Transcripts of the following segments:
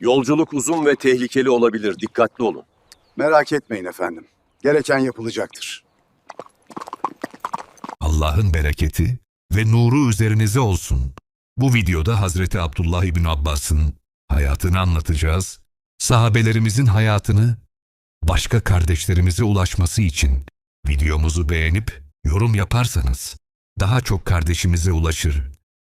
Yolculuk uzun ve tehlikeli olabilir. Dikkatli olun. Merak etmeyin efendim. Gereken yapılacaktır. Allah'ın bereketi ve nuru üzerinize olsun. Bu videoda Hazreti Abdullah İbn Abbas'ın hayatını anlatacağız. Sahabelerimizin hayatını başka kardeşlerimize ulaşması için videomuzu beğenip yorum yaparsanız daha çok kardeşimize ulaşır.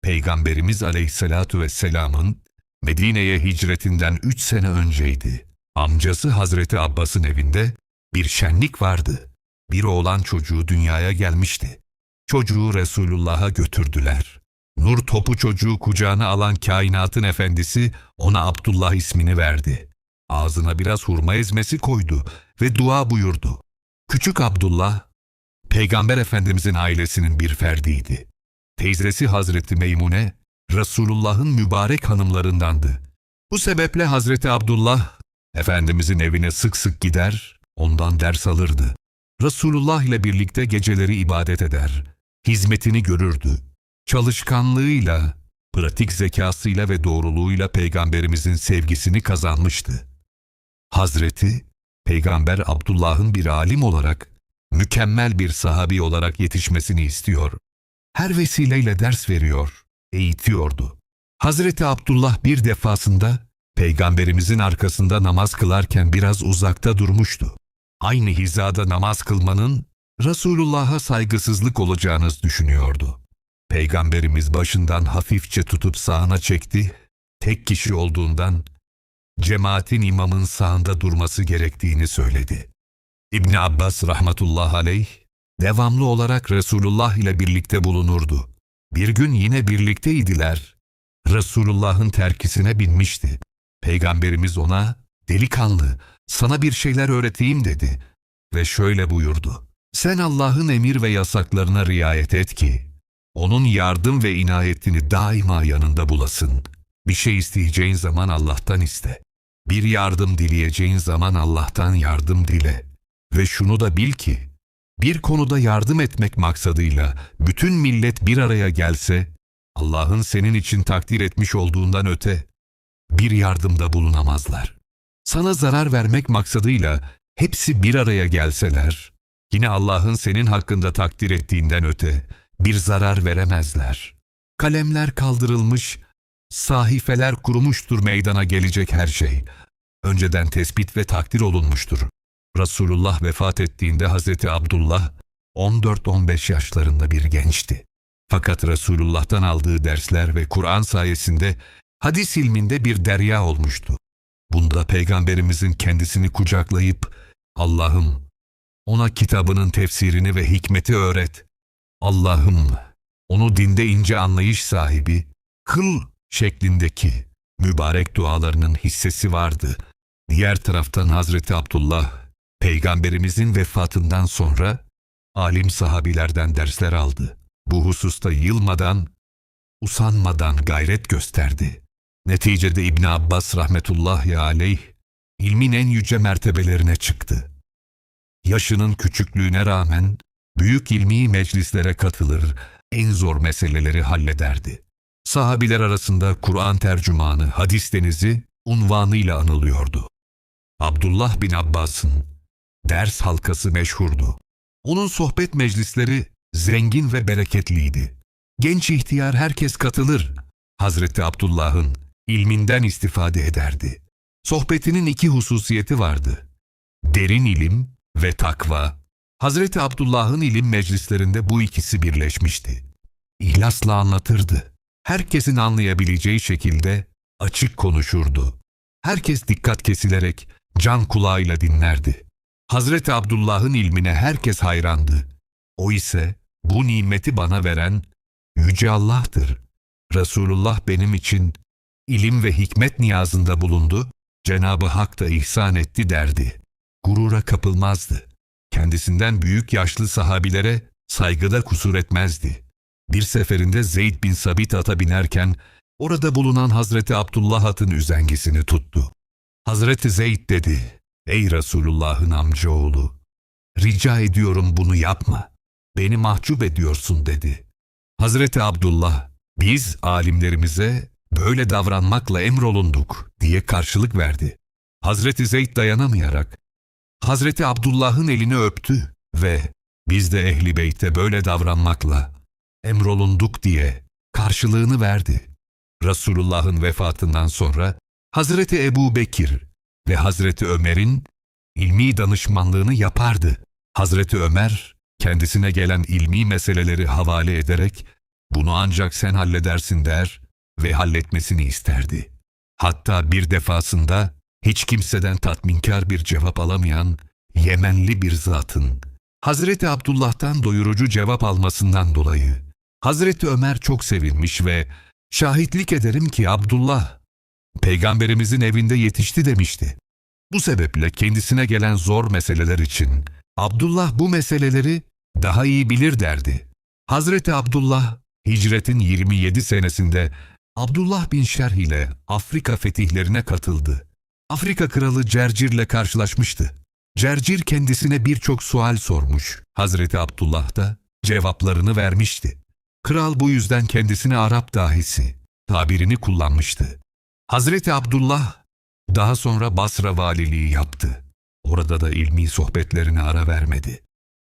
Peygamberimiz Aleyhisselatu Vesselam'ın Medine'ye hicretinden üç sene önceydi. Amcası Hazreti Abbas'ın evinde bir şenlik vardı. Bir oğlan çocuğu dünyaya gelmişti. Çocuğu Resulullah'a götürdüler. Nur topu çocuğu kucağına alan kainatın efendisi ona Abdullah ismini verdi. Ağzına biraz hurma ezmesi koydu ve dua buyurdu. Küçük Abdullah, Peygamber Efendimizin ailesinin bir ferdiydi. Teyzesi Hazreti Meymune, Resulullah'ın mübarek hanımlarındandı. Bu sebeple Hazreti Abdullah, Efendimizin evine sık sık gider, ondan ders alırdı. Resulullah ile birlikte geceleri ibadet eder, hizmetini görürdü. Çalışkanlığıyla, pratik zekasıyla ve doğruluğuyla Peygamberimizin sevgisini kazanmıştı. Hazreti, Peygamber Abdullah'ın bir alim olarak, mükemmel bir sahabi olarak yetişmesini istiyor. Her vesileyle ders veriyor, eğitiyordu. Hazreti Abdullah bir defasında Peygamberimizin arkasında namaz kılarken biraz uzakta durmuştu. Aynı hizada namaz kılmanın Resulullah'a saygısızlık olacağınız düşünüyordu. Peygamberimiz başından hafifçe tutup sağına çekti, tek kişi olduğundan cemaatin imamın sağında durması gerektiğini söyledi. İbn Abbas rahmetullah aleyh devamlı olarak Resulullah ile birlikte bulunurdu. Bir gün yine birlikteydiler. Resulullah'ın terkisine binmişti. Peygamberimiz ona, delikanlı, sana bir şeyler öğreteyim dedi ve şöyle buyurdu. Sen Allah'ın emir ve yasaklarına riayet et ki, onun yardım ve inayetini daima yanında bulasın. Bir şey isteyeceğin zaman Allah'tan iste. Bir yardım dileyeceğin zaman Allah'tan yardım dile. Ve şunu da bil ki, bir konuda yardım etmek maksadıyla bütün millet bir araya gelse, Allah'ın senin için takdir etmiş olduğundan öte, bir yardımda bulunamazlar. Sana zarar vermek maksadıyla hepsi bir araya gelseler, yine Allah'ın senin hakkında takdir ettiğinden öte bir zarar veremezler. Kalemler kaldırılmış, sahifeler kurumuştur meydana gelecek her şey. Önceden tespit ve takdir olunmuştur. Resulullah vefat ettiğinde Hazreti Abdullah 14-15 yaşlarında bir gençti. Fakat Resulullah'tan aldığı dersler ve Kur'an sayesinde hadis ilminde bir derya olmuştu. Bunda Peygamberimizin kendisini kucaklayıp Allah'ım ona kitabının tefsirini ve hikmeti öğret. Allah'ım onu dinde ince anlayış sahibi, kıl şeklindeki mübarek dualarının hissesi vardı. Diğer taraftan Hazreti Abdullah, Peygamberimizin vefatından sonra alim sahabilerden dersler aldı. Bu hususta yılmadan, usanmadan gayret gösterdi. Neticede İbn Abbas rahmetullahi aleyh ilmin en yüce mertebelerine çıktı. Yaşının küçüklüğüne rağmen büyük ilmi meclislere katılır, en zor meseleleri hallederdi. Sahabiler arasında Kur'an tercümanı, hadis denizi unvanıyla anılıyordu. Abdullah bin Abbas'ın ders halkası meşhurdu. Onun sohbet meclisleri zengin ve bereketliydi. Genç ihtiyar herkes katılır. Hazreti Abdullah'ın ilminden istifade ederdi. Sohbetinin iki hususiyeti vardı. Derin ilim ve takva. Hazreti Abdullah'ın ilim meclislerinde bu ikisi birleşmişti. İhlasla anlatırdı. Herkesin anlayabileceği şekilde açık konuşurdu. Herkes dikkat kesilerek can kulağıyla dinlerdi. Hazreti Abdullah'ın ilmine herkes hayrandı. O ise bu nimeti bana veren Yüce Allah'tır. Resulullah benim için ilim ve hikmet niyazında bulundu, Cenabı Hak da ihsan etti derdi. Gurura kapılmazdı. Kendisinden büyük yaşlı sahabilere saygıda kusur etmezdi. Bir seferinde Zeyd bin Sabit ata binerken orada bulunan Hazreti Abdullah atın üzengisini tuttu. Hazreti Zeyd dedi, Ey Resulullah'ın amcaoğlu, rica ediyorum bunu yapma. Beni mahcup ediyorsun dedi. Hazreti Abdullah, biz alimlerimize böyle davranmakla emrolunduk diye karşılık verdi. Hazreti Zeyd dayanamayarak Hazreti Abdullah'ın elini öptü ve biz de ehli beyte böyle davranmakla emrolunduk diye karşılığını verdi. Resulullah'ın vefatından sonra Hazreti Ebu Bekir ve Hazreti Ömer'in ilmi danışmanlığını yapardı. Hazreti Ömer kendisine gelen ilmi meseleleri havale ederek bunu ancak sen halledersin der ve halletmesini isterdi. Hatta bir defasında hiç kimseden tatminkar bir cevap alamayan Yemenli bir zatın Hazreti Abdullah'tan doyurucu cevap almasından dolayı Hazreti Ömer çok sevinmiş ve şahitlik ederim ki Abdullah peygamberimizin evinde yetişti demişti. Bu sebeple kendisine gelen zor meseleler için Abdullah bu meseleleri daha iyi bilir derdi. Hazreti Abdullah hicretin 27 senesinde Abdullah bin Şerh ile Afrika fetihlerine katıldı. Afrika kralı Cercir ile karşılaşmıştı. Cercir kendisine birçok sual sormuş. Hazreti Abdullah da cevaplarını vermişti. Kral bu yüzden kendisine Arap dahisi tabirini kullanmıştı. Hazreti Abdullah daha sonra Basra valiliği yaptı. Orada da ilmi sohbetlerine ara vermedi.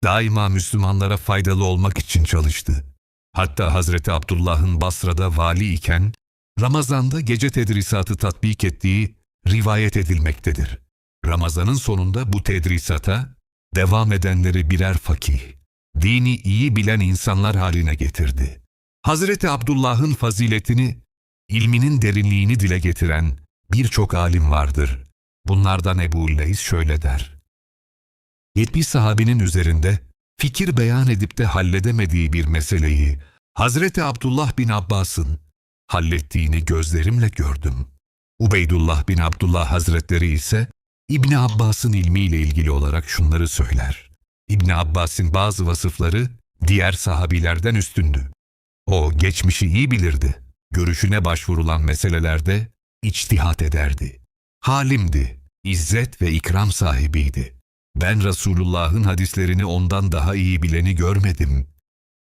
Daima Müslümanlara faydalı olmak için çalıştı. Hatta Hazreti Abdullah'ın Basra'da vali iken Ramazan'da gece tedrisatı tatbik ettiği rivayet edilmektedir. Ramazanın sonunda bu tedrisata devam edenleri birer fakih, dini iyi bilen insanlar haline getirdi. Hazreti Abdullah'ın faziletini, ilminin derinliğini dile getiren birçok alim vardır. Bunlardan Ebu Leys şöyle der. 70 sahabinin üzerinde fikir beyan edip de halledemediği bir meseleyi Hazreti Abdullah bin Abbas'ın hallettiğini gözlerimle gördüm. Ubeydullah bin Abdullah Hazretleri ise İbni Abbas'ın ilmiyle ilgili olarak şunları söyler. İbni Abbas'ın bazı vasıfları diğer sahabilerden üstündü. O geçmişi iyi bilirdi. Görüşüne başvurulan meselelerde içtihat ederdi. Halimdi, izzet ve ikram sahibiydi. Ben Resulullah'ın hadislerini ondan daha iyi bileni görmedim.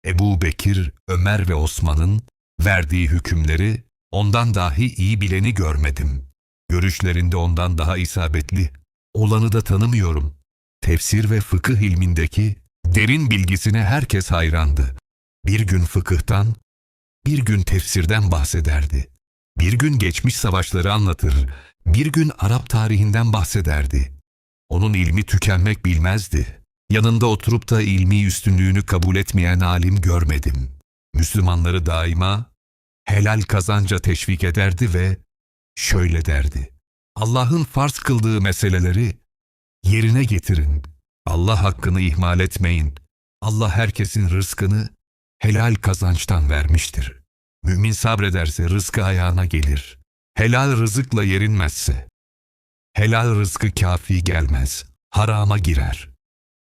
Ebu Bekir, Ömer ve Osman'ın verdiği hükümleri ondan dahi iyi bileni görmedim. Görüşlerinde ondan daha isabetli. Olanı da tanımıyorum. Tefsir ve fıkıh ilmindeki derin bilgisine herkes hayrandı. Bir gün fıkıhtan, bir gün tefsirden bahsederdi. Bir gün geçmiş savaşları anlatır, bir gün Arap tarihinden bahsederdi. Onun ilmi tükenmek bilmezdi. Yanında oturup da ilmi üstünlüğünü kabul etmeyen alim görmedim. Müslümanları daima helal kazanca teşvik ederdi ve şöyle derdi. Allah'ın farz kıldığı meseleleri yerine getirin. Allah hakkını ihmal etmeyin. Allah herkesin rızkını helal kazançtan vermiştir. Mümin sabrederse rızkı ayağına gelir. Helal rızıkla yerinmezse, helal rızkı kafi gelmez, harama girer.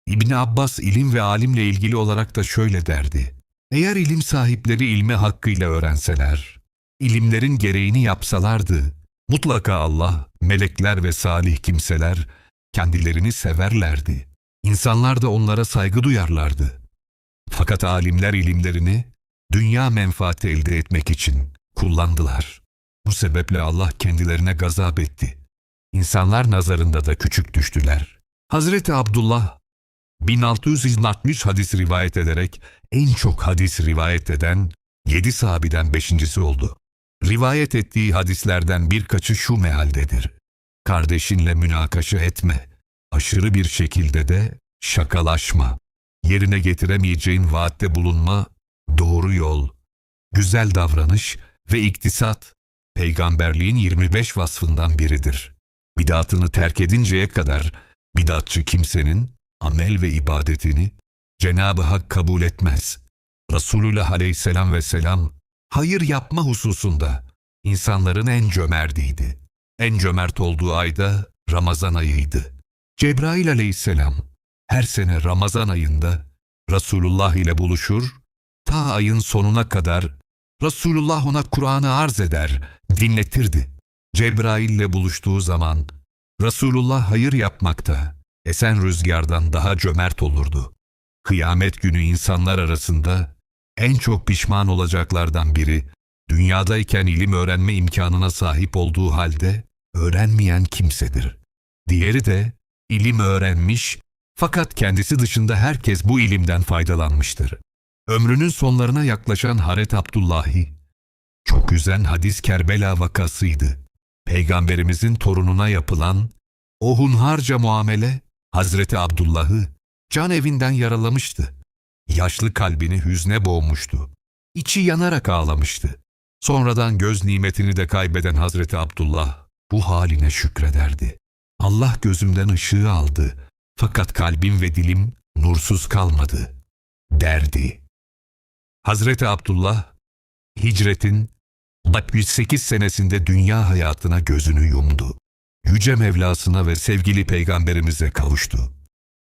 İbn Abbas ilim ve alimle ilgili olarak da şöyle derdi. Eğer ilim sahipleri ilmi hakkıyla öğrenseler, ilimlerin gereğini yapsalardı, mutlaka Allah, melekler ve salih kimseler kendilerini severlerdi. İnsanlar da onlara saygı duyarlardı. Fakat alimler ilimlerini dünya menfaati elde etmek için kullandılar. Bu sebeple Allah kendilerine gazap etti. İnsanlar nazarında da küçük düştüler. Hazreti Abdullah 1660 hadis rivayet ederek en çok hadis rivayet eden yedi sahabiden beşincisi oldu. Rivayet ettiği hadislerden birkaçı şu mealdedir. Kardeşinle münakaşa etme. Aşırı bir şekilde de şakalaşma. Yerine getiremeyeceğin vaatte bulunma, doğru yol, güzel davranış ve iktisat, peygamberliğin 25 vasfından biridir. Bidatını terk edinceye kadar bidatçı kimsenin amel ve ibadetini Cenab-ı Hak kabul etmez. Resulullah aleyhisselam ve selam hayır yapma hususunda insanların en cömertiydi. En cömert olduğu ayda Ramazan ayıydı. Cebrail aleyhisselam her sene Ramazan ayında Resulullah ile buluşur, ta ayın sonuna kadar Resulullah ona Kur'an'ı arz eder, dinletirdi. Cebrail ile buluştuğu zaman Resulullah hayır yapmakta, esen rüzgardan daha cömert olurdu. Kıyamet günü insanlar arasında en çok pişman olacaklardan biri dünyadayken ilim öğrenme imkanına sahip olduğu halde öğrenmeyen kimsedir. Diğeri de ilim öğrenmiş fakat kendisi dışında herkes bu ilimden faydalanmıştır. Ömrünün sonlarına yaklaşan Haret Abdullahi, çok üzen hadis Kerbela vakasıydı. Peygamberimizin torununa yapılan o hunharca muamele Hazreti Abdullah'ı can evinden yaralamıştı. Yaşlı kalbini hüzne boğmuştu. İçi yanarak ağlamıştı. Sonradan göz nimetini de kaybeden Hazreti Abdullah bu haline şükrederdi. Allah gözümden ışığı aldı fakat kalbim ve dilim nursuz kalmadı derdi. Hazreti Abdullah hicretin 108 senesinde dünya hayatına gözünü yumdu. Yüce Mevlasına ve sevgili peygamberimize kavuştu.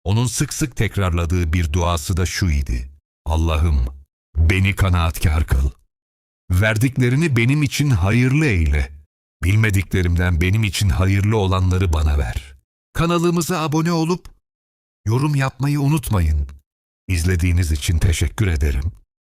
Onun sık sık tekrarladığı bir duası da şu idi. Allah'ım beni kanaatkar kıl. Verdiklerini benim için hayırlı eyle. Bilmediklerimden benim için hayırlı olanları bana ver. Kanalımıza abone olup yorum yapmayı unutmayın. İzlediğiniz için teşekkür ederim.